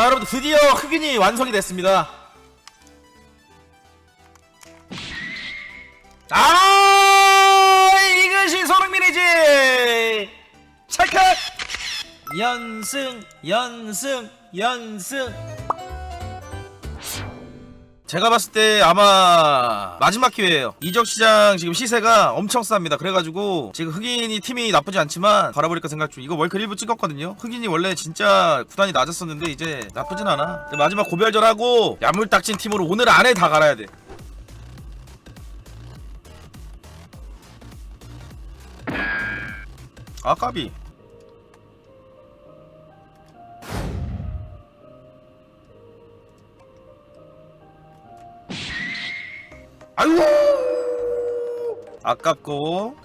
자 여러분들 드디어 흑인이 완성이 됐습니다. 아 이것이 손흥민이지! 찰칵! 연승 연승 연승 제가 봤을 때 아마 마지막 기회예요. 이적 시장 지금 시세가 엄청 쌉니다. 그래가지고 지금 흑인이 팀이 나쁘지 않지만 갈아버릴까 생각 중. 이거 월클 1부 찍었거든요. 흑인이 원래 진짜 구단이 낮았었는데 이제 나쁘진 않아. 마지막 고별절하고 야물딱진 팀으로 오늘 안에 다 갈아야 돼. 아 까비. 아이고! 아깝고.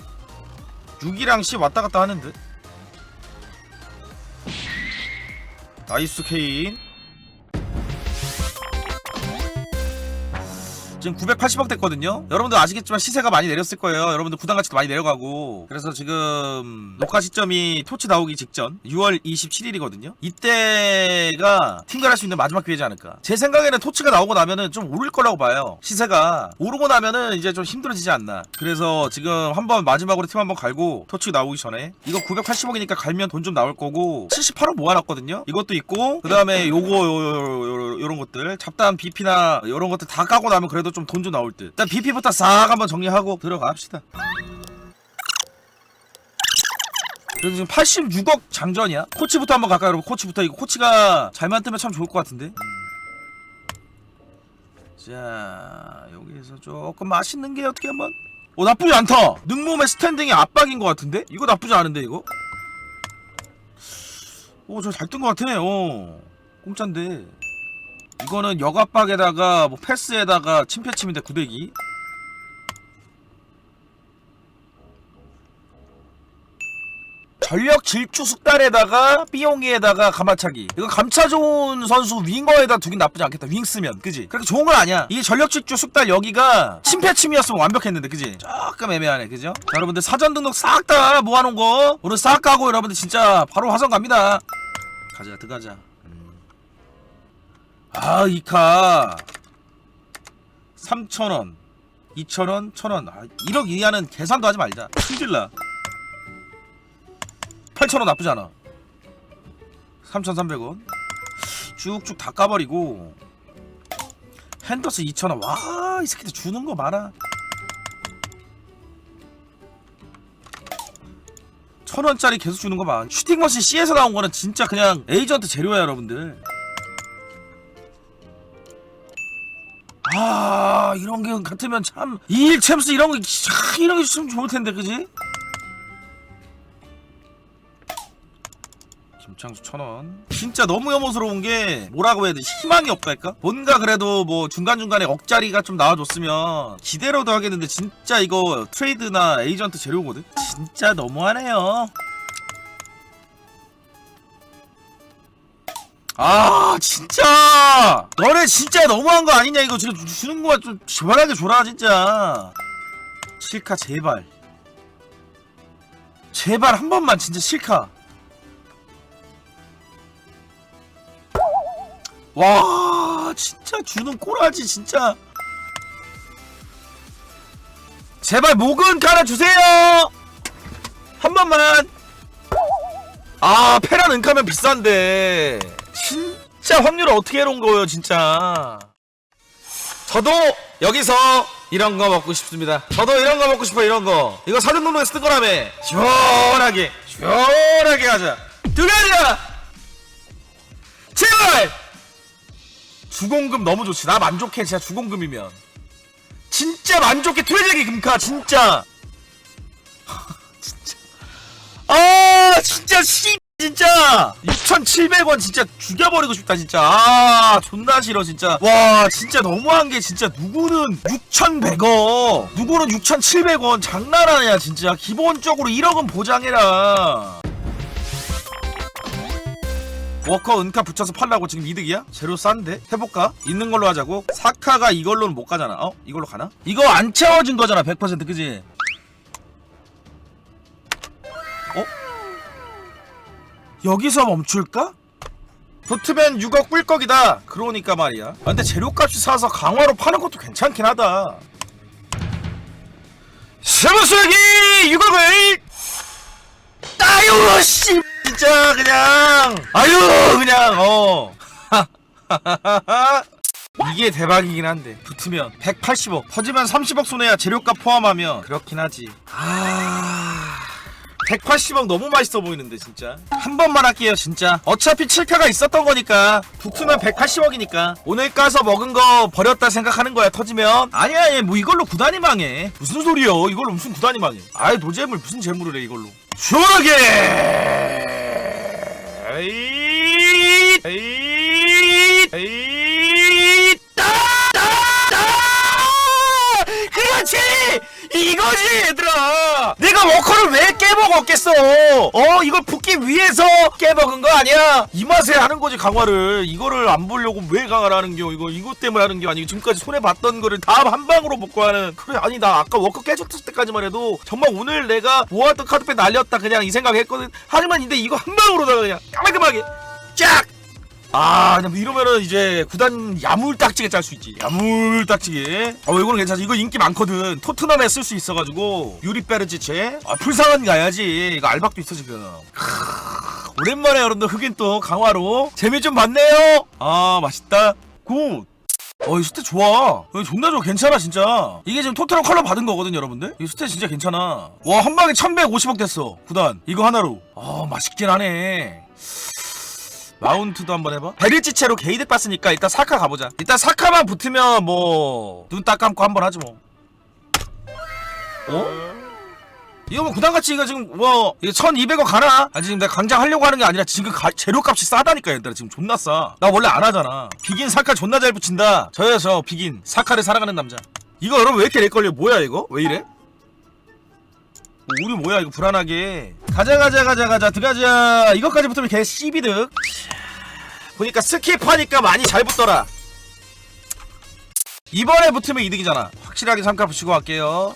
6이랑 10 왔다 갔다 하는 듯. 나이스 케인 지금 980억 됐거든요. 여러분들 아시겠지만 시세가 많이 내렸을 거예요. 여러분들 구단 가치도 많이 내려가고. 그래서 지금 녹화 시점이 토치 나오기 직전 6월 27일이거든요. 이때가 팀갈 수 있는 마지막 기회지 않을까. 제 생각에는 토치가 나오고 나면은 좀 오를 거라고 봐요. 시세가 오르고 나면은 이제 좀 힘들어지지 않나. 그래서 지금 한번 마지막으로 팀 한번 갈고 토치 나오기 전에 이거 980억이니까 갈면 돈 좀 나올 거고 78억 모아놨거든요. 이것도 있고 그 다음에 요거 요런 것들 잡다한 BP나 요런 것들 다 까고 나면 그래도 좀 돈 좀 나올 듯. 일단 BP부터 싹 한번 정리하고 들어갑시다. 그래서 지금 86억 장전이야? 코치부터 한번 갈까요? 여러분 코치부터. 이거 코치가 잘만 뜨면 참 좋을 것 같은데. 자 여기에서 조금 맛있는 게 어떻게 한번? 어 나쁘지 않다. 능몸의 스탠딩이 압박인 것 같은데? 이거 나쁘지 않은데 이거? 오저 잘뜬 것 같아. 어 공짠데 이거는 역압박에다가 뭐 패스에다가 침패침인데 구대기. 전력 질주 숙달에다가 삐용이에다가 감아차기. 이거 감차 좋은 선수 윙어에다 두긴 나쁘지 않겠다. 윙 쓰면. 그지? 그렇게 좋은 건 아니야. 이 전력 질주 숙달 여기가 침패침이었으면 완벽했는데 그지? 조금 애매하네 그죠? 자 여러분들 사전 등록 싹 다 모아놓은 거 오늘 싹 가고 여러분들 진짜 바로 화성 갑니다. 가자 들어가자. 음. 아 이카. 3천원 2천원 1천원. 아, 1억 이하는 계산도 하지 말자. 힘들라 8,000원 나쁘지 않아. 3,300원. 쭉쭉 다 까버리고. 핸더스 2,000원. 와 이 새끼들 주는 거 많아. 1,000원짜리 계속 주는 거 봐. 슈팅머신 C에서 나온 거는 진짜 그냥 에이전트 재료야 여러분들 아 이런 게 같으면 참 이일 챔스 이런 거 참, 이런 게좀 좋을 텐데 그지? 김창수 천원 진짜 너무 혐오스러운 게 뭐라고 해야 돼 희망이 없달까? 뭔가 그래도 뭐 중간중간에 억자리가 좀 나와줬으면 기대로도 하겠는데 진짜 이거 트레이드나 에이전트 재료거든? 진짜 너무하네요 아 진짜! 너네 진짜 너무한 거 아니냐? 이거 지금 주- 주는 거가 좀 시원하게 줘라 진짜. 실카 제발. 제발 한 번만 진짜 실카. 와 진짜 주는 꼬라지 진짜. 제발 목은 깔아주세요! 한 번만. 아 페란 은카면 비싼데 진짜 확률을 어떻게 해놓은 거예요 진짜 저도 여기서 이런 거 먹고 싶습니다 저도 이런 거 먹고 싶어 이런 거 이거 사전 등록에서 뜬 거라며 시원하게 시원하게 하자 들어가자 제발 주공금 너무 좋지. 나 만족해. 진짜 주공금이면. 진짜 만족해. 퇴직이 금카. 진짜. 진짜. 아, 진짜 씨. 진짜 6,700원 진짜 죽여버리고 싶다 진짜 아 존나 싫어 진짜 와 진짜 너무한 게 진짜 누구는 6,100원 누구는 6,700원 장난 아니야 진짜 기본적으로 1억은 보장해라 워커 은카 붙여서 팔라고 지금 이득이야? 재료 싼데? 해볼까? 있는 걸로 하자고? 사카가 이걸로는 못 가잖아 어? 이걸로 가나? 이거 안 채워진 거잖아 100% 그지? 여기서 멈출까? 붙으면 6억 꿀꺽이다. 그러니까 말이야. 아, 근데 재료값이 싸서 강화로 파는 것도 괜찮긴 하다. 세무수기 6억을 아유 씨! 진짜 그냥. 아유 그냥 어. 이게 대박이긴 한데. 붙으면 180억 퍼지면 30억 손해야 재료값 포함하면 그렇긴 하지. 아 180억 너무 맛있어 보이는데 진짜. 한 번만 할게요 진짜. 어차피 7카가 있었던 거니까. 붙으면 180억이니까. 오늘 까서 먹은 거 버렸다 생각하는 거야 터지면. 아니야 얘뭐 이걸로 구단이 망해. 무슨 소리여? 이걸로 무슨 구단이 망해? 아이 노잼을 무슨 재물을 해 이걸로. 시원하게! 에이 에이 에이 그렇지 이거지 얘들아! 내가 워커를 왜 깨먹었겠어? 어 이걸 붙기 위해서 깨먹은 거 아니야? 이 맛에 하는 거지 강화를. 이거를 안 보려고 왜 강화를 하는 겨 이거 이것 때문에 하는 게 아니고 지금까지 손해봤던 거를 다 한 방으로 먹고 하는. 그래 아니 나 아까 워커 깨졌을 때까지만 해도 정말 오늘 내가 모았던 카드패 날렸다 그냥 이 생각 했거든. 하지만 근데 이거 한 방으로다가 그냥 깔끔하게 쫙 아, 그냥 이러면은 이제 구단 야물딱지게 짤 수 있지. 야물딱지게. 어, 이거는 괜찮아. 이거 인기 많거든. 토트넘에 쓸 수 있어가지고 유리 베르지체. 아, 풀상은 가야지. 이거 알박도 있어 지금. 크으, 오랜만에 여러분들 흑인 또 강화로 재미 좀 봤네요. 아, 맛있다. 굿. 어, 이 스탯 좋아. 이거 존나 좋아. 괜찮아, 진짜. 이게 지금 토트넘 컬러 받은 거거든, 여러분들? 이 스탯 진짜 괜찮아. 와, 한 방에 1150억 됐어. 구단. 이거 하나로. 아, 맛있긴 하네. 마운트도 한번 해봐. 베릴지체로 게이드 봤으니까 일단 사카 가보자. 일단 사카만 붙으면 뭐 눈 딱 감고 한번 하지 뭐. 어? 이거 뭐 구단같이 이거 지금 뭐 이거 1200원 가나? 아 지금 내가 강장 하려고 하는 게 아니라 지금 가, 재료값이 싸다니까 얘들아 지금 존나 싸. 나 원래 안 하잖아. 비긴 사카 존나 잘 붙인다. 저요 저 비긴 사카를 사랑하는 남자. 이거 여러분 왜 이렇게 렉 걸려? 뭐야 이거? 왜 이래? 뭐, 우리 뭐야 이거 불안하게 가자 가자 가자 가자 들어가자 이것까지 붙으면 개 씨비득 보니까 스킵하니까 많이 잘 붙더라. 이번에 붙으면 이득이잖아. 확실하게 삼카 붙이고 갈게요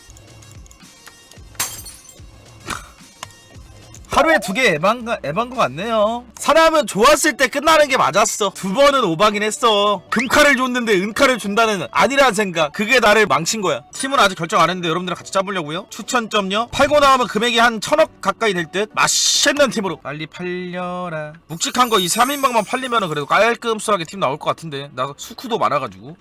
하루에 두 개 에반, 에반 거 같네요. 사람은 좋았을 때 끝나는 게 맞았어. 두 번은 오바긴 했어. 금카를 줬는데 은카를 준다는 아니라는 생각. 그게 나를 망친 거야. 팀은 아직 결정 안 했는데 여러분들랑 같이 짜보려고요? 추천점요? 팔고 나오면 금액이 한 천억 가까이 될 듯? 맛있는 팀으로. 빨리 팔려라. 묵직한 거 이 3인방만 팔리면 은 그래도 깔끔스하게 팀 나올 것 같은데. 나 수쿠도 많아가지고